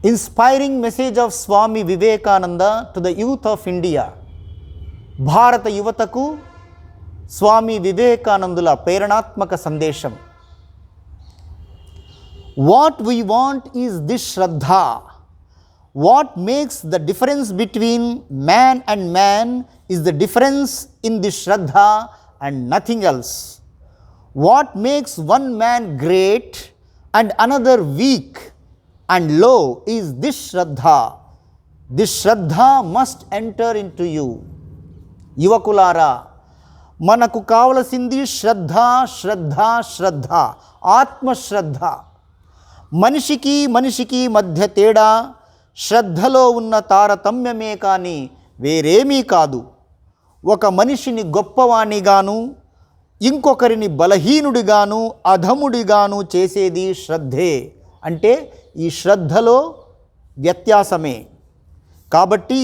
Inspiring message of Swami Vivekananda to the youth of India భారత యువతకు స్వామి వివేకానందుల ప్రేరణాత్మక సందేశం what we want is this shraddha what makes the difference between man and man is the difference in the shraddha and nothing else what makes one man great and another weak and low is this shraddha this shraddha must enter into you యువకులారా మనకు కావలసింది శ్రద్ధ శ్రద్ధ శ్రద్ధ ఆత్మశ్రద్ధ. మనిషికి మనిషికి మధ్య తేడా శ్రద్ధలో ఉన్న తారతమ్యమే కానీ వేరేమీ కాదు. ఒక మనిషిని గొప్పవాణిగాను ఇంకొకరిని బలహీనుడిగాను అధముడిగాను చేసేది శ్రద్ధే. అంటే ఈ శ్రద్ధలో వ్యత్యాసమే. కాబట్టి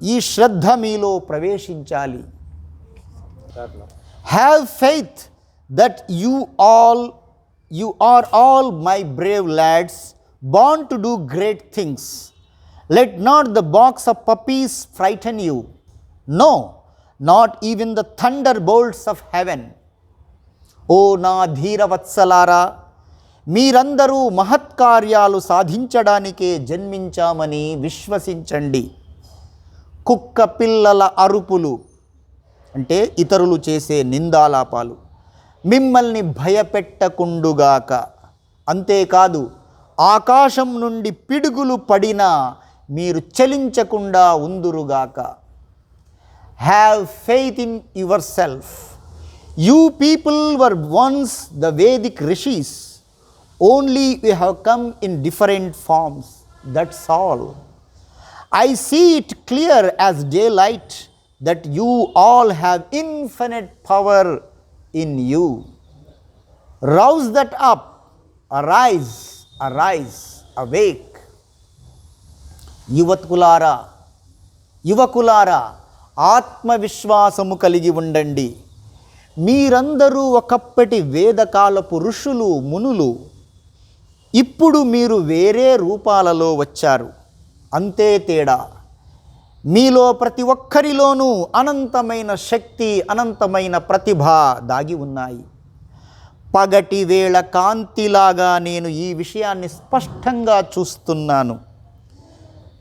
ఈ శ్రద్ధ మీలో ప్రవేశించాలి. Have faith that you all you are all my brave lads born to do great things let not the barks of puppies frighten you no not even the thunderbolts of heaven ఓ నా ధీరవత్సలారా మీరందరూ మహత్కార్యాలు సాధించడానికే జన్మించామని విశ్వసించండి. కుక్క పిల్లల అరుపులు అంటే ఇతరులు చేసే నిందాలాపాలు మిమ్మల్ని భయపెట్టకుండుగాక. అంతేకాదు ఆకాశం నుండి పిడుగులు పడినా మీరు చలించకుండా ఉందురుగాక. Have faith in yourself you people were once the Vedic rishis only you have come in different forms that's all I see it clear as daylight that you all have infinite power in you. Rouse that up, arise, arise, awake. యువకులారా యువకులారా ఆత్మవిశ్వాసము కలిగి ఉండండి మీరందరూ ఒకప్పటి వేదకాలపు ఋషులు మునులు ఇప్పుడు మీరు వేరే రూపాలలో వచ్చారు. అంతే తేడా. మీలో ప్రతి ఒక్కరిలోనూ అనంతమైన శక్తి అనంతమైన ప్రతిభ దాగి ఉన్నాయి. పగటి వేళ కాంతిలాగా నేను ఈ విషయాన్ని స్పష్టంగా చూస్తున్నాను.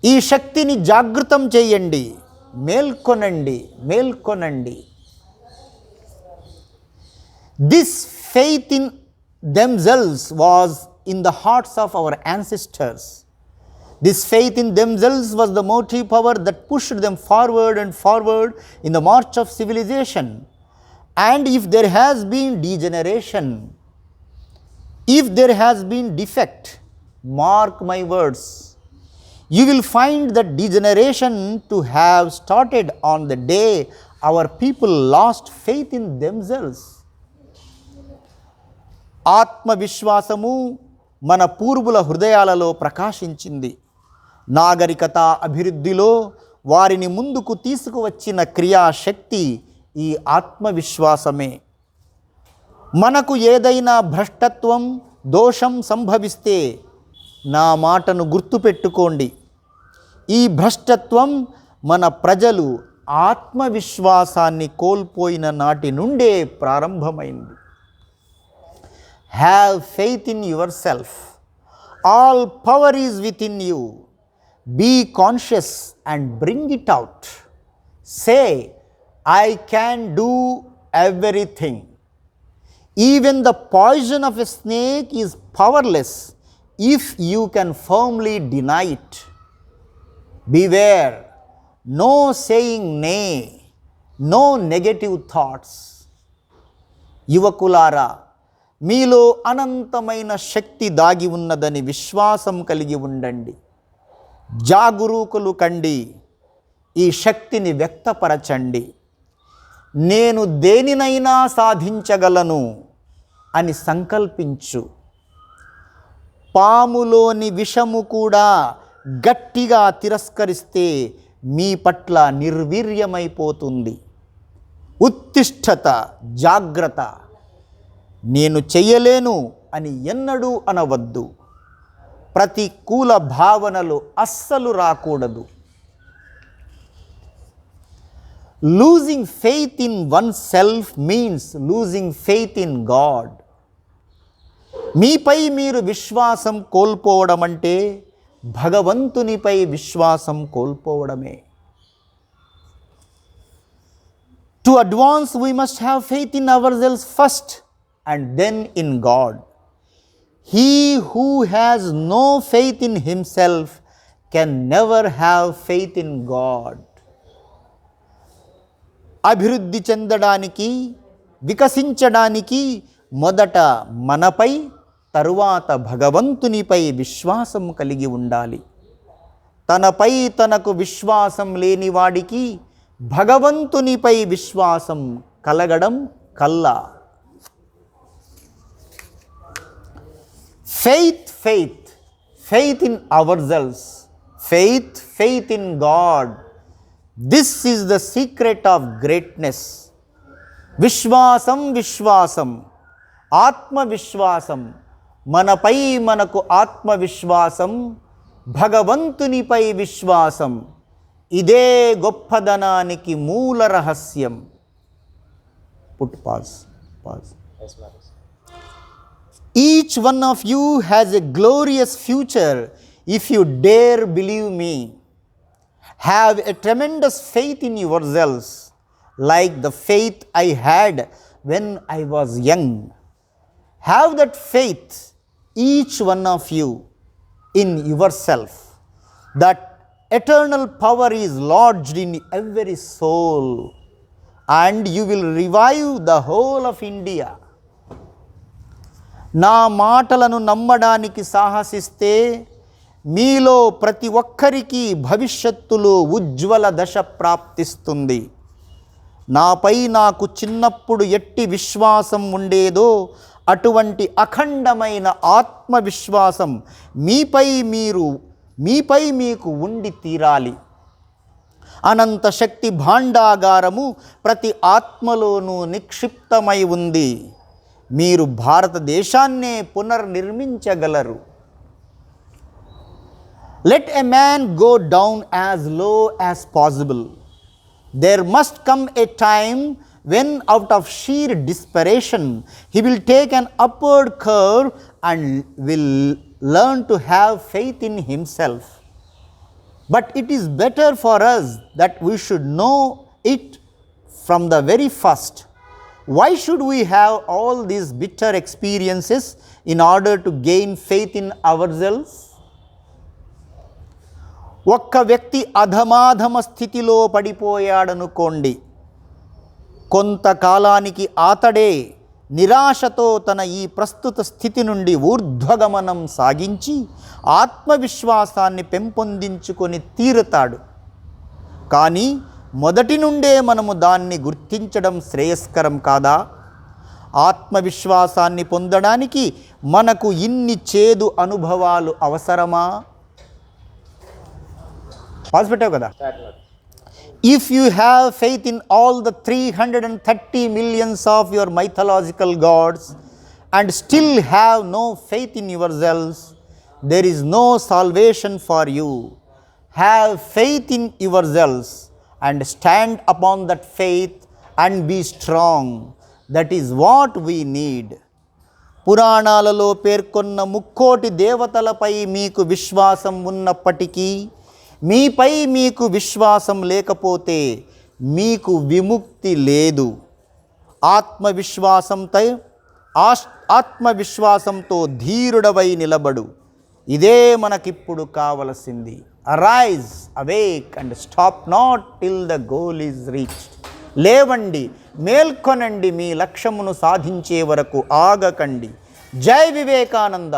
ఈ శక్తిని జాగృతం చేయండి. మేల్కొనండి మేల్కొనండి. This faith in themselves was in the hearts of our ancestors. This faith in themselves was the motive power that pushed them forward and forward in the march of civilization. And if there has been degeneration, if there has been defect, mark my words, you will find that degeneration to have started on the day our people lost faith in themselves. ఆత్మవిశ్వాసము మన పూర్వుల హృదయాలలో ప్రకాశించింది. నాగరికత అభివృద్ధిలో వారిని ముందుకు తీసుకువచ్చిన క్రియాశక్తి ఈ ఆత్మవిశ్వాసమే. మనకు ఏదైనా భ్రష్టత్వం దోషం సంభవిస్తే నా మాటను గుర్తుపెట్టుకోండి. ఈ భ్రష్టత్వం మన ప్రజలు ఆత్మవిశ్వాసాన్ని కోల్పోయిన నాటి నుండే ప్రారంభమైంది. Have faith in yourself. All power is within you. Be conscious and bring it out. Say, I can do everything. Even the poison of a snake is powerless if you can firmly deny it. Beware, no saying nay, no negative thoughts. Yuvakulaara, మీలో అనంతమైన శక్తి దాగి ఉన్నదని విశ్వాసం కలిగి ఉండండి. జాగరూకులు కండి. ఈ శక్తిని వ్యక్తపరచండి. నేను దేనినైనా సాధించగలను అని సంకల్పించు. పాములోని విషము కూడా గట్టిగా తిరస్కరిస్తే మీ పట్ల నిర్వీర్యమైపోతుంది. ఉత్తిష్టత జాగ్రత్త. నేను చెయ్యలేను అని ఎన్నడూ అనవద్దు. ప్రతికూల భావనలు అస్సలు రాకూడదు. Losing faith in oneself means losing faith in God మీపై మీరు విశ్వాసం కోల్పోవడం అంటే భగవంతునిపై విశ్వాసం కోల్పోవడమే. To advance we must have faith in ourselves first and then in God he who has no faith in himself can never have faith in God అభివృద్ధి చెందడానికి వికసించడానికి మొదట మనపై తరువాత భగవంతునిపై విశ్వాసం కలిగి ఉండాలి. తనపై తనకు విశ్వాసం లేనివాడికి భగవంతునిపై విశ్వాసం కలగడం కల్లా. Faith faith faith in ourselves faith faith in God this is the secret of greatness విశ్వాసం విశ్వాసం ఆత్మవిశ్వాసం మనపై మనకు ఆత్మవిశ్వాసం భగవంతునిపై విశ్వాసం ఇదే గొప్పదనానికి మూల రహస్యం put pause pause Yes, Each one of you has a glorious future if you dare believe me. Have a tremendous faith in yourselves, like the faith I had when I was young. Have that faith, each one of you, in yourself. That eternal power is lodged in every soul, and you will revive the whole of India. నా మాటలను నమ్మడానికి సాహసిస్తే మీలో ప్రతి ఒక్కరికి భవిష్యత్తులో ఉజ్వల దశ ప్రాప్తిస్తుంది. నాపై నాకు చిన్నప్పుడు ఎట్టి విశ్వాసం ఉండేదో అటువంటి అఖండమైన ఆత్మవిశ్వాసం మీపై మీరు మీపై మీకు ఉండి తీరాలి. అనంత శక్తి భాండాగారము ప్రతి ఆత్మలోనూ నిక్షిప్తమై ఉంది. మీరు భారతదేశాన్నే పునర్నిర్మించగలరు let a man go down as low as possible there must come a time when out of sheer desperation he will take an upward curve and will learn to have faith in himself But it is better for us that we should know it from the very first. Why should we have all these bitter experiences in order to gain faith in ourselves? ఒక్క వ్యక్తి అధమాధమ స్థితిలో పడిపోయాడనుకోండి కొంతకాలానికి ఆతడే నిరాశతో తన ఈ ప్రస్తుత స్థితి నుండి ఊర్ధ్వగమనం సాగించి ఆత్మవిశ్వాసాన్ని పెంపొందించుకొని తీరుతాడు కానీ మొదటి నుండే మనము దాన్ని గుర్తించడం శ్రేయస్కరం కాదా? ఆత్మవిశ్వాసాన్ని పొందడానికి మనకు ఇన్ని చేదు అనుభవాలు అవసరమా? పాజ్ పెట్టావు కదా? If you have faith in all the three hundred and thirty millions of your mythological gods and still have no faith in yourselves there is no salvation for you have faith in yourselves and stand upon that faith and be strong. That is what we need. పురాణాలలో పేర్కొన్న ముక్కోటి దేవతలపై మీకు విశ్వాసం ఉన్నప్పటికీ మీపై మీకు విశ్వాసం లేకపోతే మీకు విముక్తి లేదు ఆత్మవిశ్వాసంతో ఆస్ ఆత్మవిశ్వాసంతో ధీరుడవై నిలబడు ఇదే మనకిప్పుడు కావలసింది arise awake and stop not till the goal is reached లేవండి మేల్కొనండి మీ లక్ష్యమును సాధించే వరకు ఆగకండి. జై వివేకానంద.